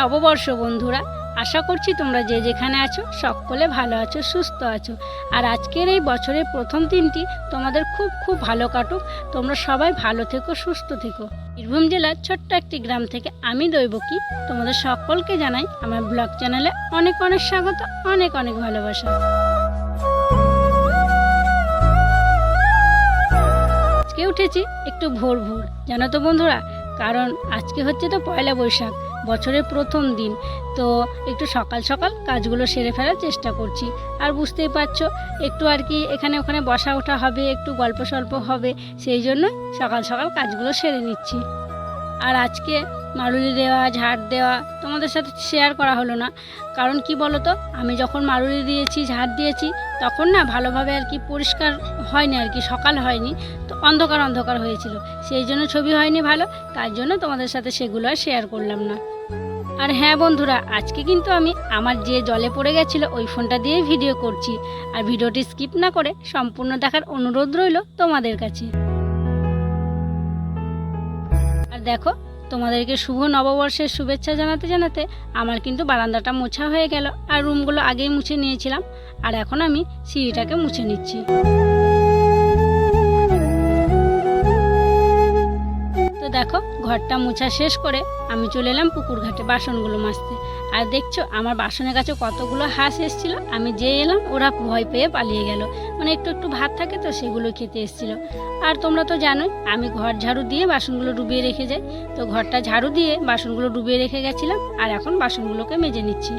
নববর্ষ বন্ধুরা, আশা করছি তোমরা যে যেখানে আছো সকলে ভালো আছো, সুস্থ আছো। আর আজকের এই বছরের প্রথম দিনটি তোমাদের খুব খুব ভালো কাটুক। তোমরা সবাই ভালো থেকো, সুস্থ থেকো। বীরভূম জেলার ছোট্ট একটি গ্রাম থেকে আমি দৈবকী। তোমাদের সকলকে জানাই আমার ব্লগ চ্যানেলে অনেক অনেক স্বাগত, অনেক অনেক ভালোবাসা। আজকে উঠেছি একটু ভোর ভোর, জানো তো বন্ধুরা? কারণ আজকে হচ্ছে তো পয়লা বৈশাখ। বছরের প্রথম দিন। তো একটু সকাল সকাল কাজগুলো সেরে ফেলার চেষ্টা করছি। আর বুঝতেই পারছ, একটু আর কি এখানে ওখানে বসা ওঠা হবে, একটু গল্প সল্প হবে, সেই জন্য সকাল সকাল কাজগুলো সেরে নিচ্ছি। আর আজকে মারুলি দেওয়া, ঝাড় দেওয়া তোমাদের সাথে শেয়ার করা হলো না। কারণ কি বলো তো আমি যখন মারুলি দিয়েছি, ঝাড় দিয়েছি, তখন না ভালোভাবে আর কি পরিষ্কার হয়নি আর কি, সকাল হয়নি, তো অন্ধকার অন্ধকার হয়েছিল। সেই জন্য ছবি হয়নি ভালো, তার জন্য তোমাদের সাথে সেগুলো আর শেয়ার করলাম না। আর হ্যাঁ বন্ধুরা, আজকে কিন্তু আমি আমার যে জলে পড়ে গেছিল, ওই ফোনটা দিয়েই ভিডিও করছি। আর ভিডিওটি স্কিপ না করে সম্পূর্ণ দেখার অনুরোধ রইল তোমাদের কাছে। আর দেখো তোমাদেরকে শুভ নববর্ষের শুভেচ্ছা জানাতে জানাতে আমার কিন্তু বারান্দাটা মোছা হয়ে গেল আর রুমগুলো আগেই মুছে নিয়েছিলাম। আর এখন আমি সিঁড়িটাকে মুছে নিচ্ছি। তো দেখো, ঘরটা মোছা শেষ করে আমি চলে এলাম পুকুর ঘাটে বাসনগুলো মাজতে। আর দেখছ, আমার বাসনের কাছে কতগুলো হাঁস এসেছিল। আমি যে এলাম, ওরা ভয় পেয়ে পালিয়ে গেল। মানে একটু একটু ভাত থাকে তো, সেগুলো খেতে এসেছিল। আর তোমরা তো জানোই, আমি ঘর ঝাড়ু দিয়ে বাসনগুলো ডুবিয়ে রেখে যাই। তো ঘরটা ঝাড়ু দিয়ে বাসনগুলো ডুবিয়ে রেখে গেছিলাম, আর এখন বাসনগুলোকে মেজে নিচ্ছি।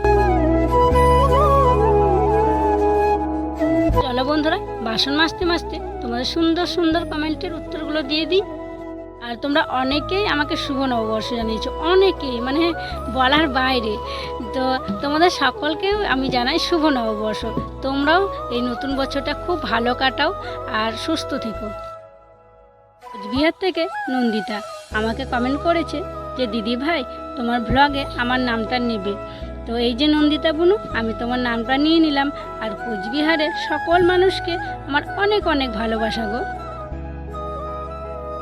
চলো বন্ধুরা, বাসন মাজতে মাজতে তোমাদের সুন্দর সুন্দর কমেন্টের উত্তরগুলো দিয়ে দিই। আর তোমরা অনেকেই আমাকে শুভ নববর্ষ জানিয়েছো, অনেকেই মানে বলার বাইরে। তো তোমাদের সকলকেও আমি জানাই শুভ নববর্ষ। তোমরাও এই নতুন বছরটা খুব ভালো কাটাও আর সুস্থ থেকো। কোচবিহার থেকে নন্দিতা আমাকে কমেন্ট করেছে যে, দিদি ভাই, তোমার ব্লগে আমার নামটা নেবে। তো এই যে নন্দিতা বুনু, আমি তোমার নামটা নিয়ে নিলাম। আর কোচবিহারের সকল মানুষকে আমার অনেক অনেক ভালোবাসা গো।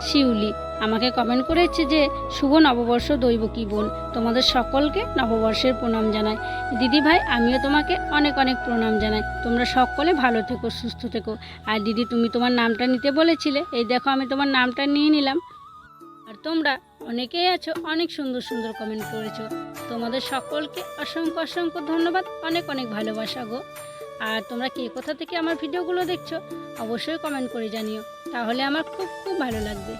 শিউলি, আমাকে কমেন্ট করেছে যে, শুভ নববর্ষ দৈব কি বোন, তোমাদের সকলকে নববর্ষের প্রণাম জানাই। দিদি ভাই আমিও তোমাকে অনেক অনেক প্রণাম জানাই। তোমরা সকলে ভালো থেকো, সুস্থ থেকো। আর দিদি, তুমি তোমার নামটা নিতে বলেছিলে। এই দেখো, আমি তোমার নামটা নিয়ে নিলাম। আর তোমরা অনেকেই আছো, অনেক সুন্দর সুন্দর কমেন্ট করেছ। তোমাদের সকলকে অসংখ্য অসংখ্য ধন্যবাদ। অনেক অনেক ভালোবাসা গো। আর তোমরা কে কোথা থেকে আমার ভিডিওগুলো দেখছ, অবশ্যই কমেন্ট করে জানিও। তাহলে আমার খুব খুব ভালো লাগবে।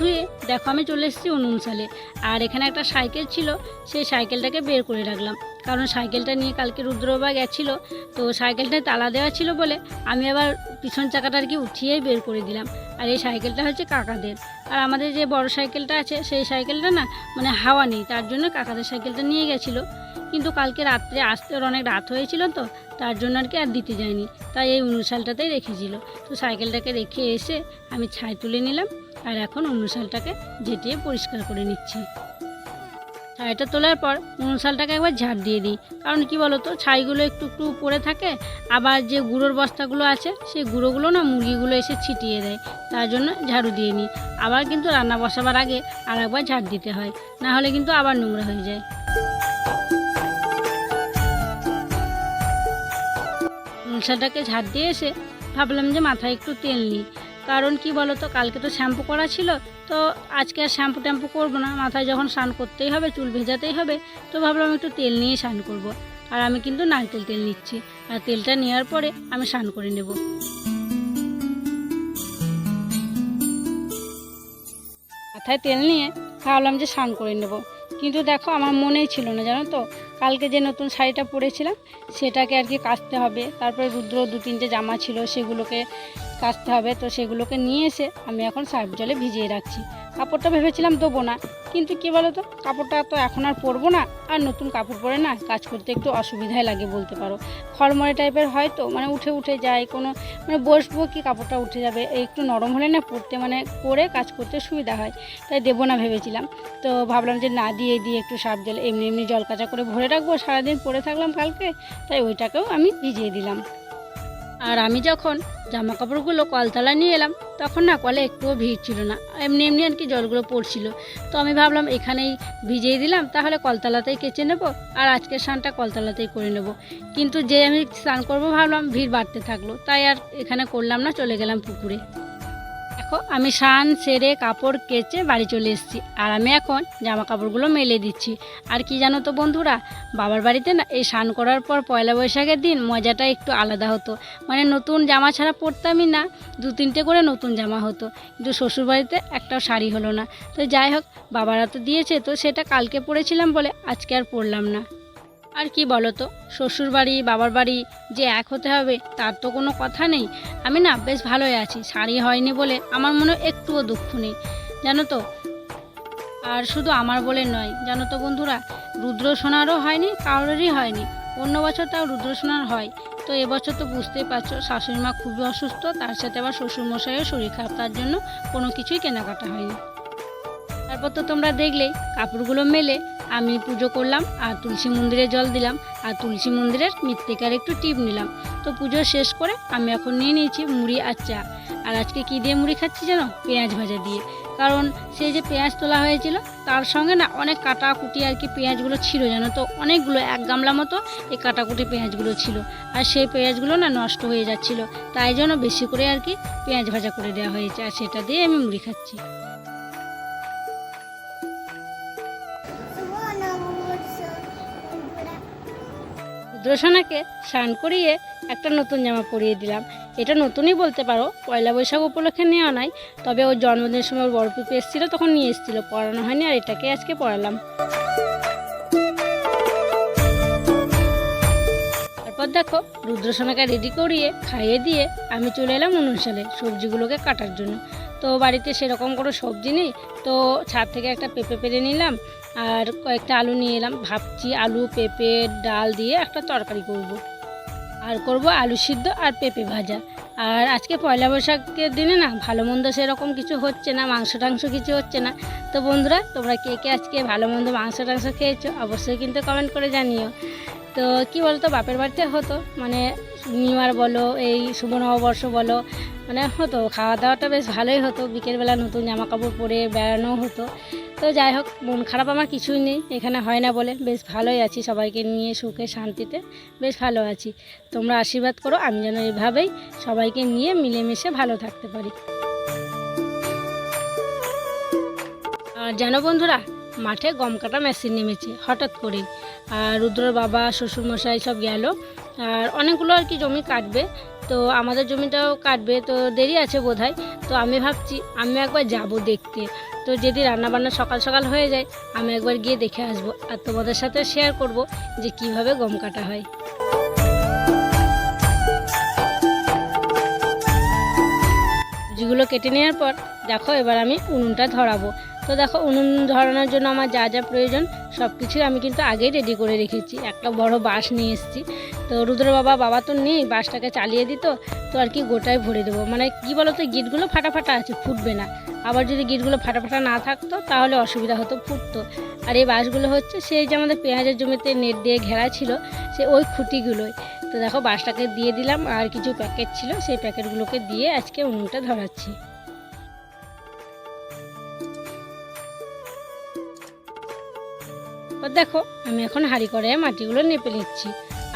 ধুয়ে, দেখো আমি চলে এসেছি উনুন সালে আর এখানে একটা সাইকেল ছিল, সেই সাইকেলটাকে বের করে রাখলাম। কারণ সাইকেলটা নিয়ে কালকে রুদ্রবা গেছিল, তো সাইকেলটায় তালা দেওয়া ছিল বলে আমি আবার পিছন চাকাটা আর কি উঠিয়েই বের করে দিলাম। আর এই সাইকেলটা হচ্ছে কাকাদের। আর আমাদের যে বড় সাইকেলটা আছে, সেই সাইকেলটা না মানে হাওয়া নেই, তার জন্য কাকাদের সাইকেলটা নিয়ে গেছিল। কিন্তু কালকে রাত্রে আসতে অনেক রাত হয়েছিল তো, তার জন্য আর কি আর দিতে যায়নি। তাই এই অনুশালটাতেই রেখেছিল। তো সাইকেলটাকে রেখে এসে আমি ছাই তুলে নিলাম, আর এখন অনুশালটাকে জেটিয়ে পরিষ্কার করে নিচ্ছি। ছাইটা তোলার পর অনুশালটাকে একবার ঝাড় দিয়ে দিই। কারণ কি বলো তো ছাইগুলো একটু একটু পড়ে থাকে, আবার যে গুঁড়োর বস্তাগুলো আছে, সেই গুঁড়োগুলো না মুরগিগুলো এসে ছিটিয়ে দেয়। তার জন্য ঝাড়ু দিয়ে নিই। আবার কিন্তু রান্না বসাবার আগে আর একবার ঝাড় দিতে হয়, না হলে কিন্তু আবার নোংরা হয়ে যায়। নুন মশাটাকে ঝাড় দিয়ে এসে ভাবলাম যে মাথায় একটু তেল নিই। কারণ কি বলো তো কালকে তো শ্যাম্পু করা ছিল, তো আজকে আর শ্যাম্পু ট্যাম্পু করব না, মাথায় যখন স্নান করতেই হবে, চুল ভেজাতেই হবে, তো ভাবলাম একটু তেল নিয়ে স্নান করব। আর আমি কিন্তু নারকেল তেল নিচ্ছি, আর তেলটা নেওয়ার পরে আমি স্নান করে নেব। মাথায় তেল নিয়ে ভাবলাম যে স্নান করে নেব। কিন্তু দেখো, আমার মনেই ছিল না, জানো তো? কালকে যে নতুন শাড়িটা পরেছিলাম, সেটাকে আর কি কাচতে হবে। তারপরে রুদ্র দু তিনটে জামা ছিল, সেগুলোকে কাচতে হবে। তো সেগুলোকে নিয়ে এসে আমি এখন সার্ফ জলে ভিজিয়ে রাখছি। কাপড়টা ভেবেছিলাম দেবো না, কিন্তু কী বলো তো কাপড়টা তো এখন আর পরবো না। আর নতুন কাপড় পরে না কাজ করতে একটু অসুবিধাই লাগে বলতে পারো। খড়মড়ে টাইপের হয় তো মানে উঠে উঠে যায়, কোনো মানে বসবো কি কাপড়টা উঠে যাবে। একটু নরম হলে না পরতে মানে পরে কাজ করতে সুবিধা হয়, তাই দেবো না ভেবেছিলাম। তো ভাবলাম যে না দিয়ে দিয়ে একটু সার্ফ জল এমনি এমনি জল কাঁচা করে ভরে রাখব। সারাদিন পরে থাকলাম কালকে, তাই ওইটাকেও আমি ভিজিয়ে দিলাম। আর আমি যখন জামা কাপড়গুলো কলতলা নিয়ে এলাম, তখন না কলে একটুও ভিড় ছিল না। এমনি এমনি আর কি জলগুলো পড়ছিল। তো আমি ভাবলাম, এখানেই ভিজিয়ে দিলাম, তাহলে কলতলাতেই কেচে নেব আর আজকের স্নানটা কলতলাতেই করে নেব। কিন্তু যে আমি স্নান করব ভাবলাম, ভিড় বাড়তে থাকল। তাই আর এখানে করলাম না, চলে গেলাম পুকুরে। দেখো, আমি স্নান সেরে, কাপড় কেচে বাড়ি চলে এসেছি। আর আমি এখন জামা কাপড়গুলো মেলে দিচ্ছি। আর কি জানো তো বন্ধুরা, বাবার বাড়িতে না এই স্নান করার পর পয়লা বৈশাখের দিন মজাটা একটু আলাদা হতো। মানে নতুন জামা ছাড়া পরতামই না, দু তিনটে করে নতুন জামা হতো। কিন্তু শ্বশুরবাড়িতে একটাও শাড়ি হলো না। তো যাই হোক, বাবারা তো দিয়েছে, তো সেটা কালকে পরেছিলাম বলে আজকে আর পরলাম না। আর কি বলো তো শ্বশুর বাড়ি বাবার বাড়ি যে এক হতে হবে, তার তো কোনো কথা নেই। আমি না বেশ ভালোই আছি, শাড়ি হয়নি বলে আমার মনে একটুও দুঃখ নেই। জানো তো? আর শুধু আমার বলে নয়, জানো তো বন্ধুরা? রুদ্র সোনারও হয়নি, কারোরই হয়নি। অন্য বছর তাও রুদ্র সোনার হয়। তো এবছর তো বুঝতেই পারছ, শাশুড়ি মা খুবই অসুস্থ, তার সাথে আবার শ্বশুরমশাইও শরীর খারাপ, তার জন্য কোনো কিছুই কেনাকাটা হয়নি। তারপর তো তোমরা দেখলেই, কাপড়গুলো মেলে আমি পুজো করলাম, আর তুলসী মন্দিরে জল দিলাম, আর তুলসী মন্দিরের মৃত্তিকার একটু টিপ নিলাম। তো পুজো শেষ করে আমি এখন নিয়ে নিয়েছি মুড়ি আর চা। আর আজকে কী দিয়ে মুড়ি খাচ্ছি জানো? পেঁয়াজ ভাজা দিয়ে। কারণ সেই যে পেঁয়াজ তোলা হয়েছিল, তার সঙ্গে না অনেক কাটাকুটি আর কি পেঁয়াজগুলো ছিল জানো তো? অনেকগুলো, এক গামলা মতো এই কাটাকুটি পেঁয়াজগুলো ছিল। আর সেই পেঁয়াজগুলো না নষ্ট হয়ে যাচ্ছিল। তাই জন্য বেশি করে আর কি পেঁয়াজ ভাজা করে দেওয়া হয়েছে, আর সেটা দিয়ে আমি মুড়ি খাচ্ছি। রুদ্রসোনাকে স্নান করিয়ে একটা নতুন জামা পরিয়ে দিলাম। এটা নতুনই বলতে পারো, পয়লা বৈশাখ উপলক্ষে নেওয়া নাই, তবে ওর জন্মদিনের সময় বড় পিপি এসেছিল, তখন নিয়ে এসেছিল, পড়ানো হয়নি আর এটাকে আজকে পড়ালাম। তারপর দেখো, রুদ্রসোনাকে রেডি করিয়ে, খাইয়ে দিয়ে আমি চলে এলাম অনুষ্ঠানে সবজিগুলোকে কাটার জন্য। তো বাড়িতে সেরকম কোনো সবজি নেই, তো ছাদ থেকে একটা পেঁপে পেরে নিলাম আর কয়েকটা আলু নিয়ে এলাম। ভাবছি আলু, পেঁপে, ডাল দিয়ে একটা তরকারি করব। আর করব আলু সিদ্ধ আর পেঁপে ভাজা। আর আজকে পয়লা বৈশাখের দিনে না ভালো মন্দ সেরকম কিছু হচ্ছে না, মাংস টাংস কিছু হচ্ছে না। তো বন্ধুরা, তোমরা কে কে আজকে ভালো মন্দ মাংস টাংস খেয়েছো অবশ্যই কিন্তু কমেন্ট করে জানিও। তো কি বলতো, বাপের বাড়িতে হতো মানে নিউ ইয়ার বলো, এই শুভ নববর্ষ বলো মানে হতো। খাওয়া দাওয়াটা বেশ ভালোই হতো। বিকেলবেলা নতুন জামা কাপড় পরে বেড়ানো হতো। তো যাই হোক, মন খারাপ আমার কিছুই নেই, এখানে হয় না বলে। বেশ ভালোই আছি সবাইকে নিয়ে সুখে শান্তিতে, বেশ ভালো আছি। তোমরা আশীর্বাদ করো, আমি যেন এভাবেই সবাইকে নিয়ে মিলেমিশে ভালো থাকতে পারি। আর জানো বন্ধুরা, মাঠে গম কাটা মেশিন নেমেছে, হঠাৎ করেই। আর রুদ্রর বাবা, শ্বশুরমশাই সব গেল। আর অনেকগুলো আর কি জমি কাটবে। তো আমাদের জমিটাও কাটবে, তো দেরি আছে বোধহয়। তো আমি ভাবছি আমি একবার যাব দেখতে। তো যদি রান্নাবান্না সকাল সকাল হয়ে যায়, আমি একবার গিয়ে দেখে আসব আর তোমাদের সাথে শেয়ার করব যে কীভাবে গম কাটা হয়। যেগুলো কেটে নেওয়ার পর, দেখো এবার আমি উনুনটা ধরাবো। তো দেখো, উনুন ধরানোর জন্য আমার যা যা প্রয়োজন, সব কিছুই আমি কিন্তু আগেই রেডি করে রেখেছি। একটা বড় বাঁশ নিয়ে এসেছি। তো রুদ্র বাবা বাবা তো নেই, বাঁশটাকে চালিয়ে দিত, তো আর কি গোটায় ভরে দেবো। মানে কি বলো তো গিটগুলো ফাটা ফাটা আছে, ফুটবে না। আবার যদি গিটগুলো ফাটা ফাটা না থাকতো, তাহলে অসুবিধা হতো, ফুটতো। আর এই বাঁশগুলো হচ্ছে, সেই যে আমাদের পেঁয়াজের জমিতে নেট দিয়ে ঘেরা ছিল, সে ওই খুঁটিগুলোই। তো দেখো, বাঁশটাকে দিয়ে দিলাম, আর কিছু প্যাকেট ছিল, সেই প্যাকেটগুলোকে দিয়ে আজকে উনুনটা ধরাচ্ছি। দেখো, আমি এখন হাঁড়ি কড়াইয়ে মাটিগুলো নেপে নিচ্ছি।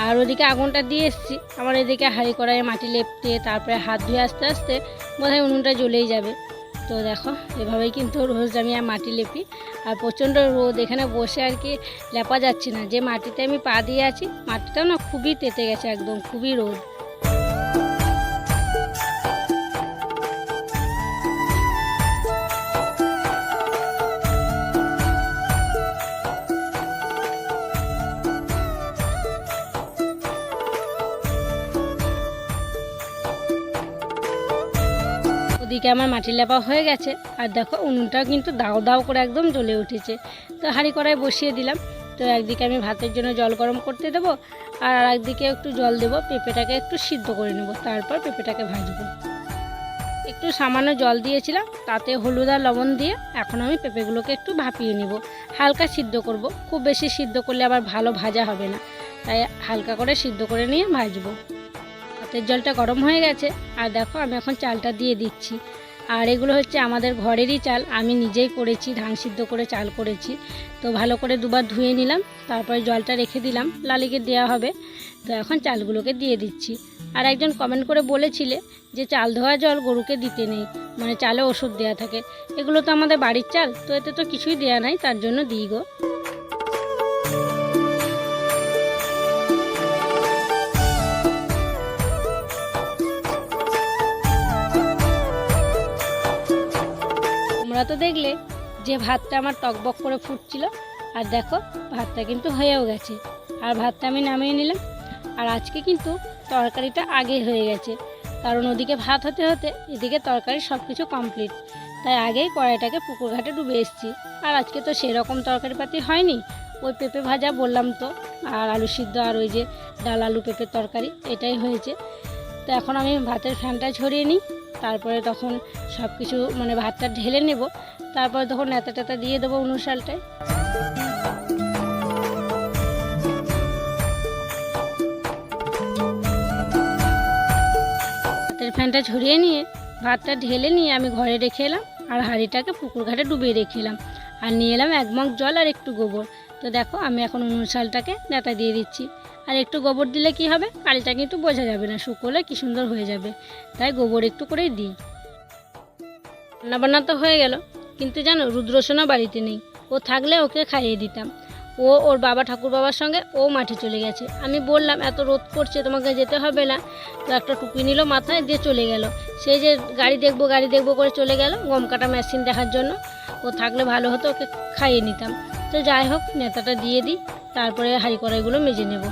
আর ওদিকে আগুনটা দিয়ে এসেছি। আমার এদিকে হাঁড়ি কড়াইয়ে মাটি লেপতে তারপরে হাত ধুয়ে আস্তে আস্তে বোধহয় উনুনটা জ্বলেই যাবে। তো দেখো, এভাবেই কিন্তু রোজ আমি আর মাটি লেপি। আর প্রচণ্ড রোদ, এখানে বসে আর কি লেপা যাচ্ছে না। যে মাটিতে আমি পা দিয়ে আছি, মাটিটাও না খুবই তেতে গেছে একদম, খুবই রোদ। ওদিকে আমার মাটির লেপা হয়ে গেছে। আর দেখো, উনুনটাও কিন্তু দাও দাও করে একদম জ্বলে উঠেছে। তো হাঁড়ি কড়াই বসিয়ে দিলাম। তো একদিকে আমি ভাতের জন্য জল গরম করতে দেবো আর আর একদিকে একটু জল দেবো। পেঁপেটাকে একটু সিদ্ধ করে নেব। তারপর পেঁপেটাকে ভাজবো। একটু সামান্য জল দিয়েছিলাম, তাতে হলুদ আর লবণ দিয়ে এখন আমি পেঁপেগুলোকে একটু ভাপিয়ে নেব। হালকা সিদ্ধ করব। খুব বেশি সিদ্ধ করলে আবার ভালো ভাজা হবে না। তাই হালকা করে সিদ্ধ করে নিয়ে ভাজবো। ভাতের জলটা গরম হয়ে গেছে। আর দেখো আমি এখন চালটা দিয়ে দিচ্ছি। আর এগুলো হচ্ছে আমাদের ঘরেরই চাল। আমি নিজেই করেছি, ধান সিদ্ধ করে চাল করেছি। তো ভালো করে দুবার ধুয়ে নিলাম, তারপরে জলটা রেখে দিলাম। লালিকে দেওয়া হবে। তো এখন চালগুলোকে দিয়ে দিচ্ছি। আর একজন কমেন্ট করে বলেছিলে যে চাল ধোয়া জল গরুকে দিতে নেই মানে চালে ওষুধ দেওয়া থাকে। এগুলো তো আমাদের বাড়ির চাল, তো এতে তো কিছুই দেওয়া নাই, তার জন্য দিই গো। তোমরা তো দেখলে যে ভাতটা আমার টকবক করে ফুটছিল। আর দেখো, ভাতটা কিন্তু হয়েও গেছে। আর ভাতটা আমি নামিয়ে নিলাম। আর আজকে কিন্তু তরকারিটা আগে হয়ে গেছে। কারণ ওদিকে ভাত হতে হতে এদিকে তরকারি সব কিছু কমপ্লিট তাই আগেই কড়াইটাকে পুকুর ঘাটে ডুবে এসেছি। আর আজকে তো সেরকম তরকারি পাতি হয়নি। ওই পেঁপে ভাজা বললাম তো। আর আলু সিদ্ধ আর ওই যে ডাল আলু পেঁপের তরকারি, এটাই হয়েছে। তো এখন আমি ভাতের ফ্যানটা ছড়িয়ে নিই। তারপরে তখন সব কিছু মানে ভাতটা ঢেলে নেব। তারপরে তখন নেতা টেতা দিয়ে দেবো অনুশালটায় ভাতের ফ্যানটা ঝরিয়ে নিয়ে, ভাতটা ঢেলে নিয়ে আমি ঘরে রেখে এলাম আর হাঁড়িটাকে পুকুর ঘাটে ডুবিয়ে রেখে এলাম। আর নিয়ে এলাম এক মগ জল আর একটু গোবর। তো দেখো আমি এখন অনুশালটাকে নেতা দিয়ে দিচ্ছি। আর একটু গোবর দিলে কি হবে? কালিটা কিন্তু বোঝা যাবে না, শুকোলে কি সুন্দর হয়ে যাবে। তাই গোবর একটু করেই দিই। রান্নাবান্না তো হয়ে গেল, কিন্তু জানো রুদ্রসোনা বাড়িতে নেই। ও থাকলে ওকে খাইয়ে দিতাম। ও ওর বাবা ঠাকুর বাবার সঙ্গে, ও মাঠে চলে গেছে। আমি বললাম, এত রোদ করছে তোমাকে যেতে হবে না। তো একটা টুপি নিল মাথায়, দিয়ে চলে গেল। সেই যে গাড়ি দেখব গাড়ি দেখব করে চলে গেল, গম কাটা মেশিন দেখার জন্য। ও থাকলে ভালো হতো, ওকে খাইয়ে নিতাম। তো যাই হোক, নেতাটা দিয়ে দিই, তারপরে হাঁড়ি কড়াইগুলো মেজে নেব।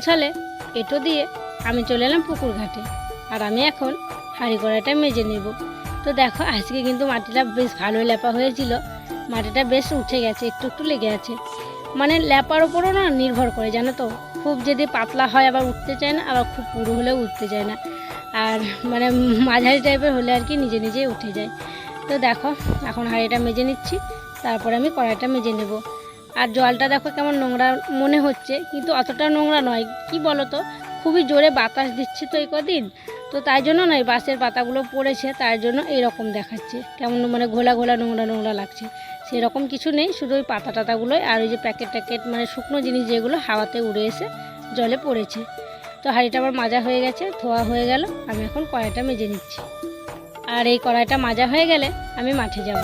সালে এটো দিয়ে আমি চলে এলাম পুকুর ঘাটে। আর আমি এখন হাঁড়ি কড়াইটা মেজে নেব। তো দেখো, আজকে কিন্তু মাটিটা বেশ ভালো ল্যাপা হয়েছিল। মাটিটা বেশ উঠে গেছে, একটু একটু লেগে আছে। মানে ল্যাপার ওপরও না নির্ভর করে, জানো তো? খুব যদি পাতলা হয় আবার উঠতে চায় না, আবার খুব পুরো হলেও উঠতে চায় না। আর মানে মাঝারি টাইপের হলে আর কি নিজে নিজেই উঠে যায়। তো দেখো, এখন হাঁড়িটা মেজে নিচ্ছি। তারপরে আমি কড়াইটা মেজে নেব। আর জলটা দেখো কেমন নোংরা মনে হচ্ছে, কিন্তু অতটা নোংরা নয়। কি বলো তো খুবই জোরে বাতাস দিচ্ছে তো এই কদিন, তো তাই জন্য নয় বাঁশের পাতাগুলো পড়েছে তার জন্য এইরকম দেখাচ্ছে। কেমন মানে ঘোলা ঘোলা নোংরা নোংরা লাগছে। সেরকম কিছু নেই, শুধু ওই পাতা টাতাগুলোই আর ওই যে প্যাকেট ট্যাকেট মানে শুকনো জিনিস যেগুলো হাওয়াতে উড়ে এসে জলে পড়েছে। তো হাঁড়িটা আমার মাজা হয়ে গেছে, ধোয়া হয়ে গেল, আমি এখন কড়াইটা মেজে নিচ্ছি। আর এই কড়াইটা মাজা হয়ে গেলে আমি মাঠে যাব।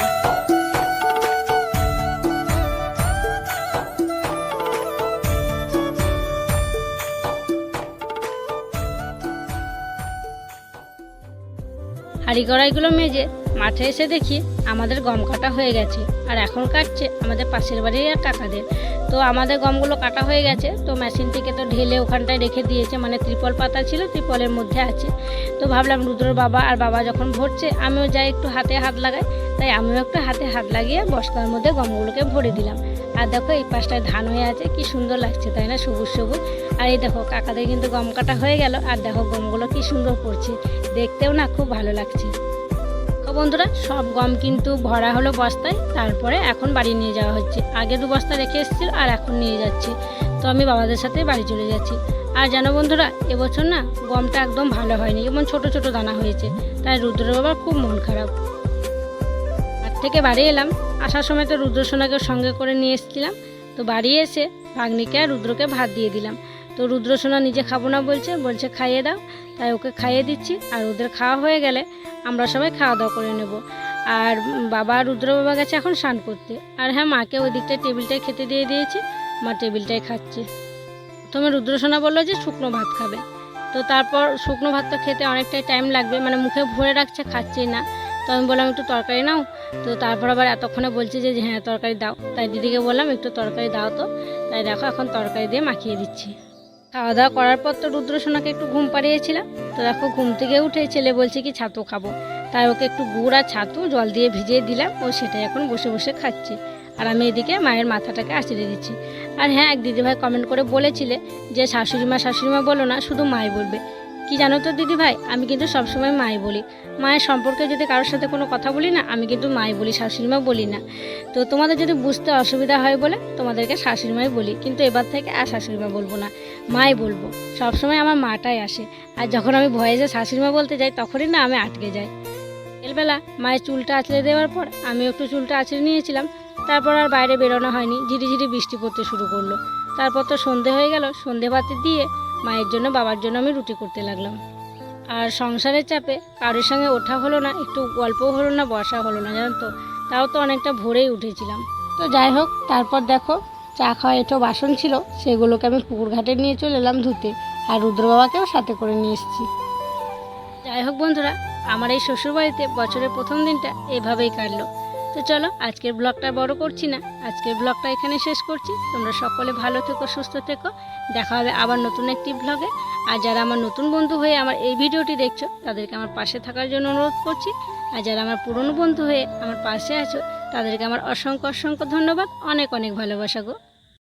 হাঁড়ি কড়াইগুলো মেজে মাঠে এসে দেখি আমাদের গম কাটা হয়ে গেছে। আর এখন কাটছে আমাদের পাশের বাড়ির এক কাকাদের। তো আমাদের গমগুলো কাটা হয়ে গেছে, তো মেশিন থেকে তো ঢেলে ওখানটায় রেখে দিয়েছে মানে ত্রিপল পাতা ছিল, ত্রিপলের মধ্যে আছে। তো ভাবলাম রুদ্রর বাবা আর বাবা যখন ভরছে, আমিও যাই একটু হাতে হাত লাগাই। তাই আমিও একটু হাতে হাত লাগিয়ে বস্তার মধ্যে গমগুলোকে ভরে দিলাম। আর দেখো এই পাশটায় ধান হয়ে আছে, কি সুন্দর লাগছে, তাই না? সবুজ সবুজ। আর এই দেখো, কাকাদের কিন্তু গম কাটা হয়ে গেল। আর দেখো গমগুলো কি সুন্দর পড়ছে। দেখতেও না খুব ভালো লাগছে। বন্ধুরা, সব গম কিন্তু ভরা হলো বস্তায়, তারপরে এখন বাড়ি নিয়ে যাওয়া হচ্ছে। আগে দু বস্তা রেখে এসেছিল, আর এখন নিয়ে যাচ্ছি। তো আমি বাবাদের সাথে বাড়ি চলে যাচ্ছি। আর জানো বন্ধুরা, এবছর না গমটা একদম ভালো হয়নি। যেমন ছোট ছোট দানা হয়েছে। তাই রুদ্র বাবার খুব মন খারাপ। হাট থেকে বাড়ি এলাম। আসার সময় তো রুদ্রসোনাকে সঙ্গে করে নিয়ে এসেছিলাম। তো বাড়ি এসে ভাগ্নিকে আর রুদ্রকে ভাত দিয়ে দিলাম। তো রুদ্রসোনা নিজে খাব না বলছে বলছে খাইয়ে দাও। তাই ওকে খাইয়ে দিচ্ছি। আর ওদের খাওয়া হয়ে গেলে আমরা সবাই খাওয়া দাওয়া করে নেব। আর বাবা রুদ্র বাবা গেছে এখন স্নান করতে। আর হ্যাঁ মাকে ওই দিকটায় টেবিলটায় খেতে দিয়ে দিয়েছি। মা টেবিলটায় খাচ্ছে। প্রথমে রুদ্রসোনা বলল যে শুকনো ভাত খাবে। তো তারপর শুকনো ভাতটা খেতে অনেকটাই টাইম লাগবে। মানে মুখে ভরে রাখছে, খাচ্ছেই না। তো আমি বললাম, একটু তরকারি নাও। তো তারপর আবার এতক্ষণে বলছে যে হ্যাঁ তরকারি দাও। তাই দিদিকে বললাম, একটু তরকারি দাও তো। তাই দেখো এখন তরকারি দিয়ে মাখিয়ে দিচ্ছি। খাওয়া দাওয়া করার পর তো রুদ্রসোনাকে একটু ঘুম পাড়িয়েছিলাম। তো দেখো ঘুম থেকে উঠে ছেলে বলছে কি, ছাতু খাব। তাই ওকে একটু গুড় আর ছাতু জল দিয়ে ভিজিয়ে দিলাম। ও সেটাই এখন বসে বসে খাচ্ছে। আর আমি এদিকে মায়ের মাথাটাকে আঁচড়ে দিচ্ছি। আর হ্যাঁ এক দিদিভাই কমেন্ট করে বলেছিলে যে শাশুড়ি মা শাশুড়ি মা বলো না, শুধু মাই বলবে। কি জানো তো দিদি ভাই? আমি কিন্তু সবসময় মাই বলি। মায়ের সম্পর্কে যদি কারোর সাথে কোনো কথা বলি না, আমি কিন্তু মাই বলি শাশুড়ি মা বলি না। তো তোমাদের যদি বুঝতে অসুবিধা হয় বলে, তোমাদেরকে শাশুড়ি মাই বলি। কিন্তু এবার থেকে আর শাশুড়ি মা বলব না, মাই বলব। সবসময় আমার মাটাই আসে। আর যখন আমি ভয়ে যে শাশুড়ি মা বলতে যাই, তখনই না আমি আটকে যাই। বিকেলবেলা মায়ের চুলটা আঁচড়ে দেওয়ার পর আমি একটু চুলটা আঁচড়ে নিয়েছিলাম। তারপর আর বাইরে বেরোনো হয়নি। ঝিরি ঝিরি বৃষ্টি পড়তে শুরু করল। তারপর তো সন্ধে হয়ে গেল। সন্ধে বাতি দিয়ে মায়ের জন্য, বাবার জন্য আমি রুটি করতে লাগলাম। আর সংসারের চাপে কারোর সঙ্গে ওঠা হলো না, একটু গল্পও হলো না, বসা হলো না, জানো তো? তাও তো অনেকটা ভোরেই উঠেছিলাম। তো যাই হোক, তারপর দেখো, চা খাওয়া এটো বাসন ছিল, সেগুলোকে আমি পুকুর ঘাটে নিয়ে চলে এলাম ধুতে, আর রুদ্র বাবাকেও সাথে করে নিয়ে এসেছি। যাই হোক বন্ধুরা, আমার এই শ্বশুরবাড়িতে বছরের প্রথম দিনটা এভাবেই কাটলো। তো চলো, আজকের ব্লগটা বড় করছি না। আজকের ব্লগটা এখানে শেষ করছি। তোমরা সকলে ভালো থেকো, সুস্থ থেকো। দেখা হবে আবার নতুন একটি ব্লগে আর যারা আমার নতুন বন্ধু হয়ে আমার এই ভিডিওটি দেখছ, তাদেরকে আমার পাশে থাকার জন্য অনুরোধ করছি। আর যারা আমার পুরনো বন্ধু হয়ে আমার পাশে আছো, তাদেরকে আমার অসংখ্য অসংখ্য ধন্যবাদ। অনেক অনেক ভালোবাসা গো।